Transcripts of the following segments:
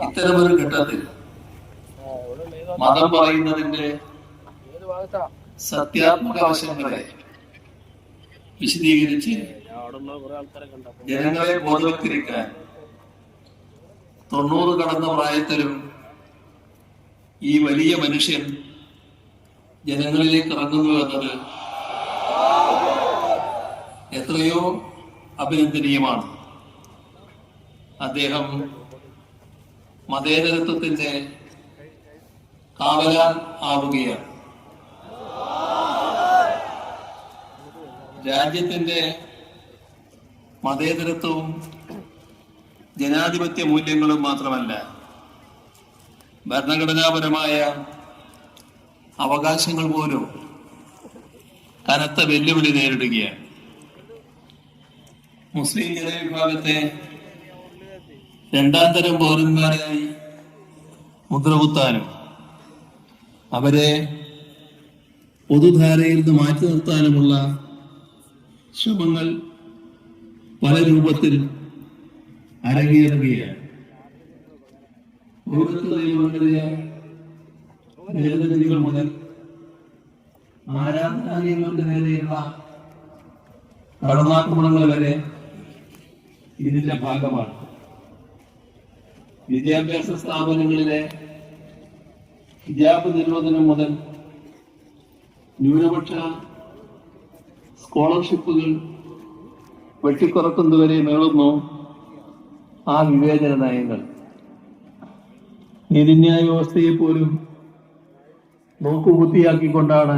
ഇത്തരമൊരു ഘട്ടത്തിൽ മതം പറയുന്നതിന്റെ സത്യാത്മക വശങ്ങളെ വിശദീകരിച്ച് ജനങ്ങളെ ബോധവൽക്കരിക്കാൻ തൊണ്ണൂറ് കടന്ന പ്രായത്തിലും ഈ വലിയ മനുഷ്യൻ ജനങ്ങളിലേക്ക് ഇറങ്ങുന്നു എന്നത് എത്രയോ അഭിനന്ദനീയമാണ്. അദ്ദേഹം മതേതരത്വത്തിന്റെ കാവലാൻ ആവുകയാണ്. രാജ്യത്തിന്റെ മതേതരത്വവും ജനാധിപത്യ മൂല്യങ്ങളും മാത്രമല്ല ഭരണഘടനാപരമായ അവകാശങ്ങൾ പോലും കനത്ത വെല്ലുവിളി നേരിടുകയാണ്. മുസ്ലിം ജനവിഭാഗത്തെ രണ്ടാം തരം പൗരന്മാരായി മുദ്രകുത്താനും അവരെ പൊതുധാരയിൽ നിന്ന് മാറ്റി നിർത്താനുമുള്ള ശ്രമങ്ങൾ പല രൂപത്തിൽ അരങ്ങേറുകയാണ്. മുതൽ ആരാധനാലയങ്ങൾക്ക് നേരെയുള്ള കടന്നാക്രമണങ്ങൾ വരെ ഇതിന്റെ ഭാഗമാണ്. വിദ്യാഭ്യാസ സ്ഥാപനങ്ങളിലെ ഹിജാബ് നിരോധനം മുതൽ ന്യൂനപക്ഷ സ്കോളർഷിപ്പുകൾ വെട്ടിക്കുറക്കുന്നതുവരെ നീളുന്നു ആ വിവേചന നയങ്ങൾ. നീതിന്യായ വ്യവസ്ഥയെ പോലും നോക്കുകുത്തിയാക്കിക്കൊണ്ടാണ്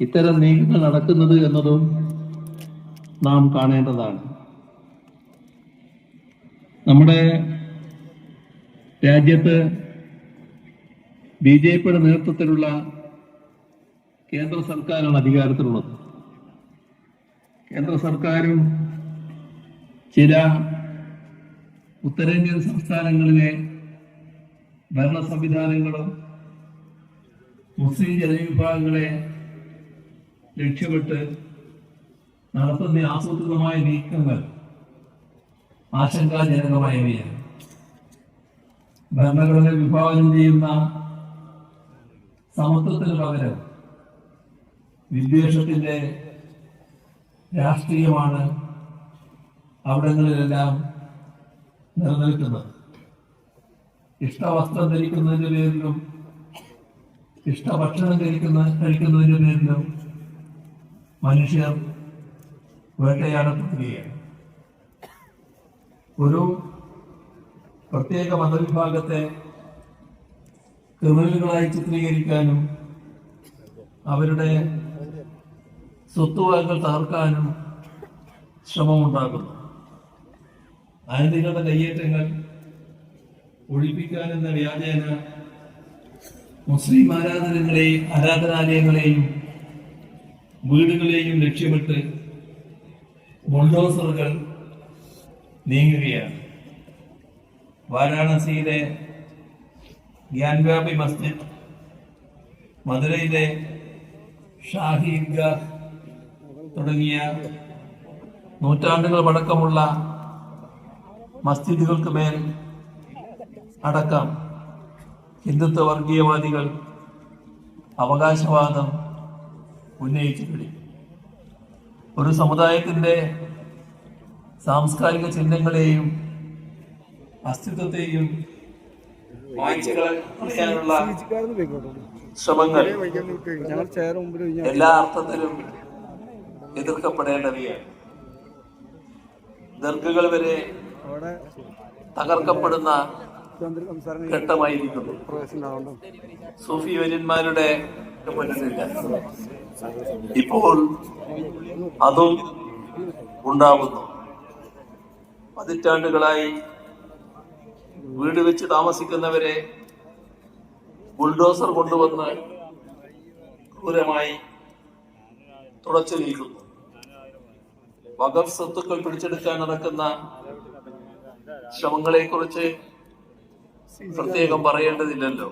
ഇത്തരം നീക്കങ്ങൾ നടക്കുന്നത് എന്നതും നാം കാണേണ്ടതാണ്. നമ്മുടെ രാജ്യത്ത് ബി ജെ പിയുടെ നേതൃത്വത്തിലുള്ള കേന്ദ്ര സർക്കാരാണ് അധികാരത്തിലുള്ളത്. കേന്ദ്ര സർക്കാരും ചില ഉത്തരേന്ത്യൻ സംസ്ഥാനങ്ങളിലെ ഭരണ സംവിധാനങ്ങളും മുസ്ലിം ജനവിഭാഗങ്ങളെ ലക്ഷ്യമിട്ട് നടത്തുന്ന ആസൂത്രിതമായ നീക്കങ്ങൾ ആശങ്കാജനകമായവയാണ്. ഭരണഘടന വിഭാവനം ചെയ്യുന്ന സമത്വത്തിന് പകരം വിദ്വേഷത്തിന്റെ രാഷ്ട്രീയമാണ് അവിടങ്ങളിലെല്ലാം നിലനിൽക്കുന്നത്. ഇഷ്ടവസ്ത്രം ധരിക്കുന്നതിന്റെ പേരിലും ഇഷ്ടഭക്ഷണം കഴിക്കുന്ന കഴിക്കുന്നതിന്റെ പേരിലും മനുഷ്യർ വേട്ടയാടപ്പെടുകയാണ്. ഒരു പ്രത്യേക മതവിഭാഗത്തെ ക്രിമിനലുകളായി ചിത്രീകരിക്കാനും അവരുടെ സ്വത്തുവകകൾ തകർക്കാനും ശ്രമമുണ്ടാക്കുന്നു. അനധികൃത കയ്യേറ്റങ്ങൾ ഒഴിപ്പിക്കാനെന്ന വ്യാജേന മുസ്ലിം ആരാധനകളെയും ആരാധനാലയങ്ങളെയും വീടുകളെയും ലക്ഷ്യമിട്ട് ബുൾഡോസറുകൾ നീങ്ങുകയാണ്. വാരാണസിയിലെ ഗ്യാൻവ്യാപി മസ്ജിദ് മധുരയിലെ ഷാഹി ഈദ്ഗാഹ് തുടങ്ങിയ നൂറ്റാണ്ടുകൾ പഴക്കമുള്ള മസ്ജിദുകൾക്ക് മേൽ അടക്കം ഹിന്ദുത്വ വർഗീയവാദികൾ അവകാശവാദം ഉന്നയിച്ചു കഴിഞ്ഞു ഒരു സമുദായത്തിന്റെ സാംസ്കാരിക ചിഹ്നങ്ങളെയും അസ്തിത്വത്തെയും ശ്രമങ്ങൾ എല്ലാ അർത്ഥത്തിലും എതിർക്കപ്പെടേണ്ടവയാണ്. ദർഗകൾ വരെ തകർക്കപ്പെടുന്ന ഘട്ടമായിരിക്കുന്നു. സൂഫി വര്യന്മാരുടെ ഇപ്പോൾ അതും ഉണ്ടാവുന്നു. പതിറ്റാണ്ടുകളായി വീട് വെച്ച് താമസിക്കുന്നവരെ ബുൾഡോസർ കൊണ്ടുവന്ന് ക്രൂരമായി തുടച്ചു നീക്കുന്നു വകഫ് സ്വത്തുക്കൾ പിടിച്ചെടുക്കാൻ നടക്കുന്ന ശ്രമങ്ങളെ കുറിച്ച് പ്രത്യേകം പറയേണ്ടതില്ലല്ലോ.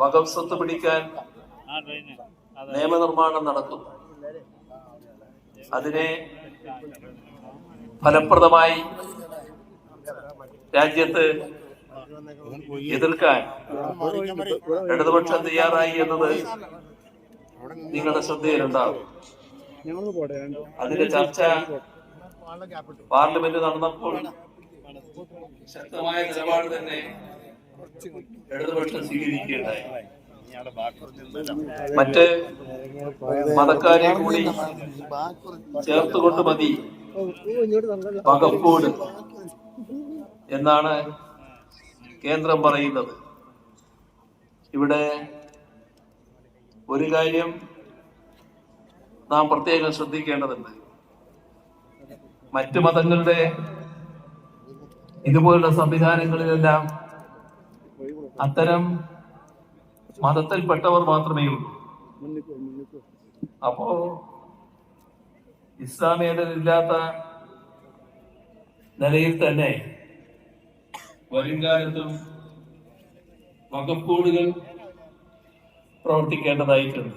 വകഫ് സ്വത്ത് പിടിക്കാൻ നിയമനിർമ്മാണം നടത്തും. അതിനെ ഫലപ്രദമായി രാജ്യത്ത് എതിർക്കാൻ ഇടതുപക്ഷം തയ്യാറായി എന്നത് നിങ്ങളുടെ ശ്രദ്ധയിലുണ്ടാവും. അതിന്റെ ചർച്ച പാർലമെന്റ് നടന്നപ്പോൾ ശക്തമായ നിലപാട് തന്നെ ഇടതുപക്ഷം സ്വീകരിക്കുകയുണ്ടായി. മറ്റ് മതക്കാരെ കൂടി ചേർത്തുകൊണ്ട് മതി. വകപ്പോട് എന്നാണ് കേന്ദ്രം പറയുന്നത്. ഇവിടെ ഒരു കാര്യം നാം പ്രത്യേകം ശ്രദ്ധിക്കേണ്ടതുണ്ട്. മറ്റു മതങ്ങളുടെ ഇതുപോലുള്ള സംവിധാനങ്ങളിലെല്ലാം അത്തരം മതത്തിൽപ്പെട്ടവർ മാത്രമേ ഉള്ളൂ. അപ്പോ ഇസ്ലാമിയരില്ലാത്ത നിലയിൽ തന്നെ വരുംകാലത്തും വകപ്പൂടുകൾ പ്രവർത്തിക്കേണ്ടതായിട്ടുണ്ട്.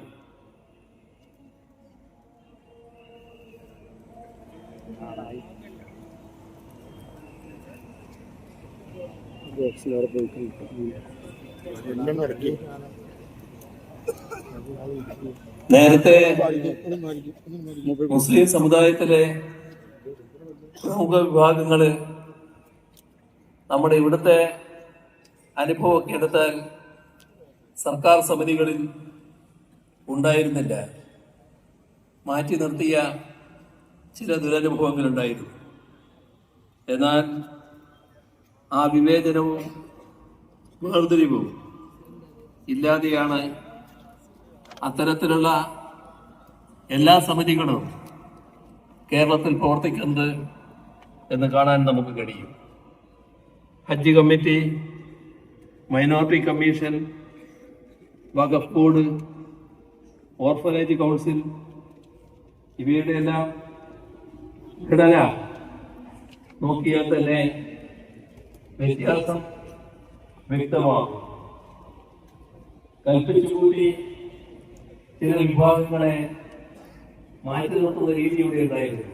നേരത്തെ മുസ്ലിം സമുദായത്തിലെ പ്രമുഖ വിഭാഗങ്ങൾ നമ്മുടെ ഇവിടുത്തെ അനുഭവമൊക്കെ എടുത്താൽ സർക്കാർ സമിതികളിൽ ഉണ്ടായിരുന്നില്ല. മാറ്റി നിർത്തിയ ചില ദുരനുഭവങ്ങളുണ്ടായിരുന്നു. എന്നാൽ ആ വിവേചനവും വേർതിരിവും ഇല്ലാതെയാണ് അത്തരത്തിലുള്ള എല്ലാ സമിതികളും കേരളത്തിൽ പ്രവർത്തിക്കുന്നത് എന്ന് കാണാൻ നമുക്ക് കഴിയും. ഹജ്ജ് കമ്മിറ്റി മൈനോറിറ്റി കമ്മീഷൻ വഖഫ് ബോർഡ് ഓർഫനേജ് കൗൺസിൽ ഇവയുടെ എല്ലാം ഘടന നോക്കിയാൽ തന്നെ വ്യത്യാസം വ്യക്തമാകും. കൽപ്പിച്ചുകൂടി ചില വിഭാഗങ്ങളെ മാറ്റി നിർത്തുന്ന രീതി ഇവിടെ ഉണ്ടായിരുന്നു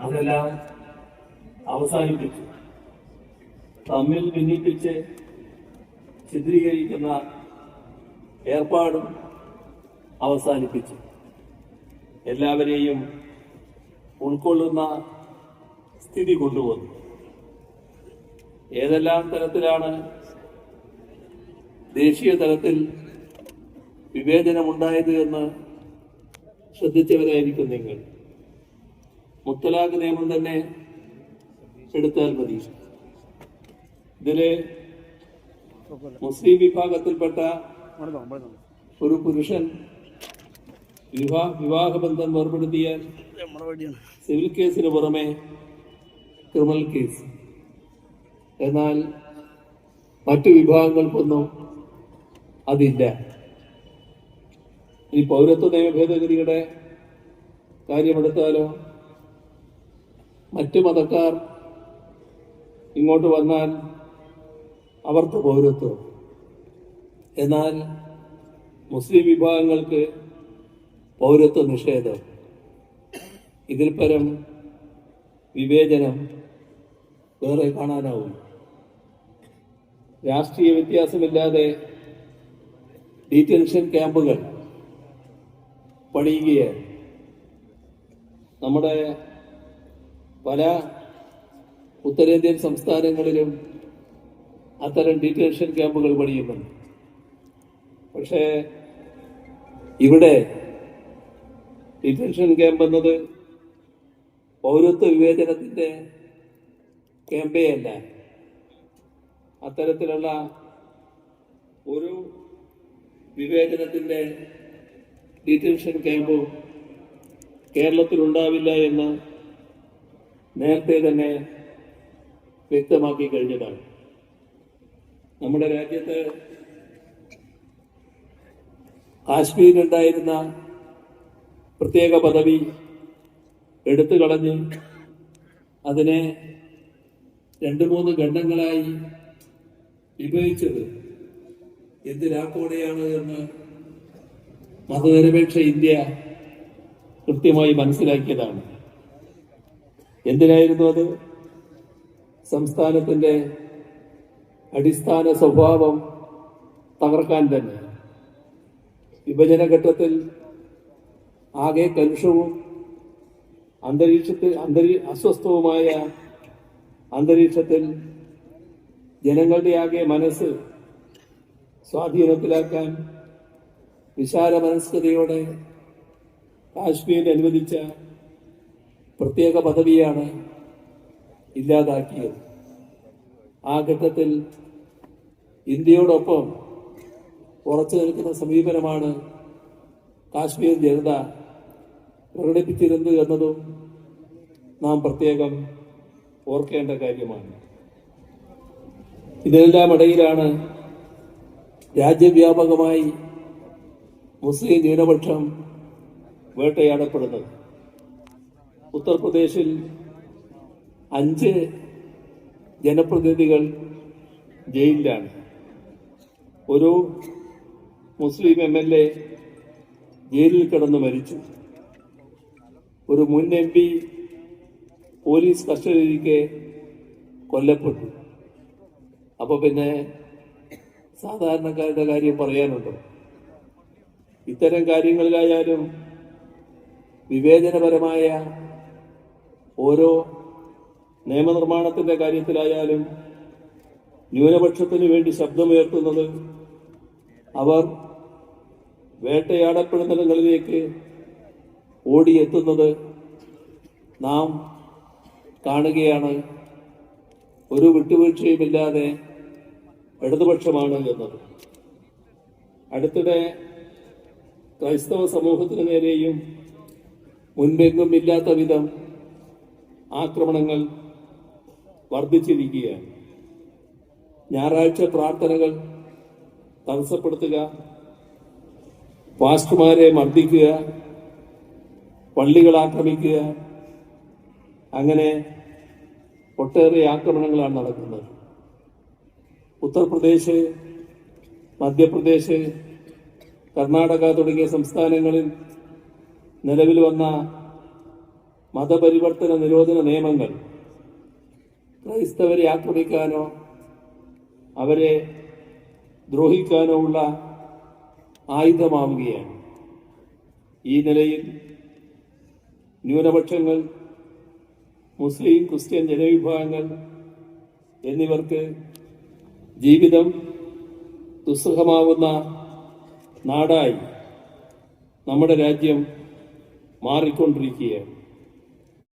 അതെല്ലാം അവസാനിപ്പിച്ചു. തമ്മിൽ ഭിന്നിപ്പിച്ച് ചിത്രീകരിക്കുന്ന ഏർപ്പാടും അവസാനിപ്പിച്ചു. എല്ലാവരെയും ഉൾക്കൊള്ളുന്ന സ്ഥിതി കൊണ്ടുവന്നു. ഏതെല്ലാം തരത്തിലാണ് ദേശീയ തലത്തിൽ വിവേചനമുണ്ടായത് എന്ന് ശ്രദ്ധിച്ചവരായിരിക്കും നിങ്ങൾ. മുത്തലാഖ് നിയമം തന്നെ എടുത്താൽ മതി. ഇതിൽ മുസ്ലിം വിഭാഗത്തിൽപ്പെട്ട ഒരു പുരുഷൻ വിവാഹ വിവാഹബന്ധം വേർപെടുത്തിയ സിവിൽ കേസിന് പുറമെ ക്രിമിനൽ കേസ്. എന്നാൽ മറ്റു വിഭാഗങ്ങൾക്കൊന്നും അതില്ല. ഈ പൗരത്വ നിയമ ഭേദഗതിയുടെ കാര്യമെടുത്താലോ? മറ്റു മതക്കാർ ഇങ്ങോട്ട് വന്നാൽ അവർക്ക് പൗരത്വം. എന്നാൽ മുസ്ലിം വിഭാഗങ്ങൾക്ക് പൗരത്വ നിഷേധം. ഇതിൽ പരം വിവേചനം വേറെ കാണാനാവും. രാഷ്ട്രീയ വ്യത്യാസമില്ലാതെ ഡീറ്റൻഷൻ ക്യാമ്പുകൾ പണിയുകയാണ്. നമ്മുടെ പല ഉത്തരേന്ത്യൻ സംസ്ഥാനങ്ങളിലും അത്തരം ഡിറ്റൻഷൻ ക്യാമ്പുകൾ പണിയുന്നുണ്ട്. പക്ഷേ ഇവിടെ ഡിറ്റൻഷൻ ക്യാമ്പ് എന്നത് പൗരത്വ വിവേചനത്തിന്റെ ക്യാമ്പേ അല്ല. അത്തരത്തിലുള്ള ഒരു വിവേചനത്തിന്റെ ഡിറ്റൻഷൻ ക്യാമ്പ് കേരളത്തിൽ ഉണ്ടാവില്ല എന്ന് നേരത്തെ തന്നെ വ്യക്തമാക്കി കഴിഞ്ഞതാണ്. നമ്മുടെ രാജ്യത്ത് കാശ്മീരിലുണ്ടായിരുന്ന പ്രത്യേക പദവി എടുത്തു കളഞ്ഞ് അതിനെ രണ്ട് മൂന്ന് ഖണ്ഡങ്ങളായി വിഭജിച്ചത് എന്തിനാക്കോടെയാണ് എന്ന് മതനിരപേക്ഷ ഇന്ത്യ കൃത്യമായി മനസ്സിലാക്കിയതാണ്. എന്തിനായിരുന്നു അത്? സംസ്ഥാനത്തിന്റെ അടിസ്ഥാന സ്വഭാവം തകർക്കാൻ തന്നെ. വിഭജനഘട്ടത്തിൽ ആകെ കലുഷവും അന്തരീക്ഷത്തിൽ അന്തരീ അസ്വസ്ഥവുമായ അന്തരീക്ഷത്തിൽ ജനങ്ങളുടെ ആകെ മനസ്സ് സ്വാധീനത്തിലാക്കാൻ വിശാല മനസ്കതയോടെ കാശ്മീർ അനുവദിച്ച പ്രത്യേക പദവിയാണ് ഇല്ലാതാക്കിയത്. ആ ഘട്ടത്തിൽ ഇന്ത്യയോടൊപ്പം ഉറച്ചു നിൽക്കുന്ന സമീപനമാണ് കാശ്മീർ ജനത പ്രകടിപ്പിച്ചിരുന്നത് എന്നതും നാം പ്രത്യേകം ഓർക്കേണ്ട കാര്യമാണ്. ഇതിനെല്ലാം ഇടയിലാണ് രാജ്യവ്യാപകമായി മുസ്ലിം ന്യൂനപക്ഷം വേട്ടയാടപ്പെടുന്നത്. ഉത്തർപ്രദേശിൽ അഞ്ച് ജനപ്രതിനിധികൾ ജയിലിലാണ്. ഒരു മുസ്ലിം എം എൽ എ ജയിലിൽ കിടന്ന് മരിച്ചു. ഒരു മുൻ എം പി പോലീസ് കസ്റ്റഡിയിലേക്ക് കൊല്ലപ്പെട്ടു. അപ്പോൾ പിന്നെ സാധാരണക്കാരുടെ കാര്യം പറയാനുണ്ടോ? ഇത്തരം കാര്യങ്ങളിലായാലും വിവേചനപരമായ ഓരോ നിയമനിർമ്മാണത്തിന്റെ കാര്യത്തിലായാലും ന്യൂനപക്ഷത്തിന് വേണ്ടി ശബ്ദമുയർത്തുന്നത് അവർ വേട്ടയാടപ്പെടുന്നിടങ്ങളിലേക്ക് ഓടിയെത്തുന്നത് നാം കാണുകയാണ്. ഒരു വിട്ടുവീഴ്ചയുമില്ലാതെ ഇടതുപക്ഷമാണ് എന്നത്. അടുത്തിടെ ക്രൈസ്തവ സമൂഹത്തിന് നേരെയും മുൻപെങ്ങും ഇല്ലാത്ത വിധം ആക്രമണങ്ങൾ വർദ്ധിച്ചിരിക്കുകയാണ്. ഞായറാഴ്ച പ്രാർത്ഥനകൾ തടസ്സപ്പെടുത്തുക പാസ്റ്റർമാരെ മർദ്ദിക്കുക പള്ളികൾ ആക്രമിക്കുക അങ്ങനെ ഒട്ടേറെ ആക്രമണങ്ങളാണ് നടക്കുന്നത്. ഉത്തർപ്രദേശ് മധ്യപ്രദേശ് കർണാടക തുടങ്ങിയ സംസ്ഥാനങ്ങളിൽ നിലവിൽ വന്ന മതപരിവർത്തന നിരോധന നിയമങ്ങൾ ക്രൈസ്തവരെ ആക്രമിക്കാനോ അവരെ ദ്രോഹിക്കാനോ ഉള്ള ആയുധമാവുകയാണ്. ഈ നിലയിൽ ന്യൂനപക്ഷങ്ങൾ മുസ്ലിം ക്രിസ്ത്യൻ ജനവിഭാഗങ്ങൾ എന്നിവർക്ക് ജീവിതം ദുസ്സഹമാവുന്ന നാടായി നമ്മുടെ രാജ്യം മാറിക്കൊണ്ടിരിക്കുകയാണ്.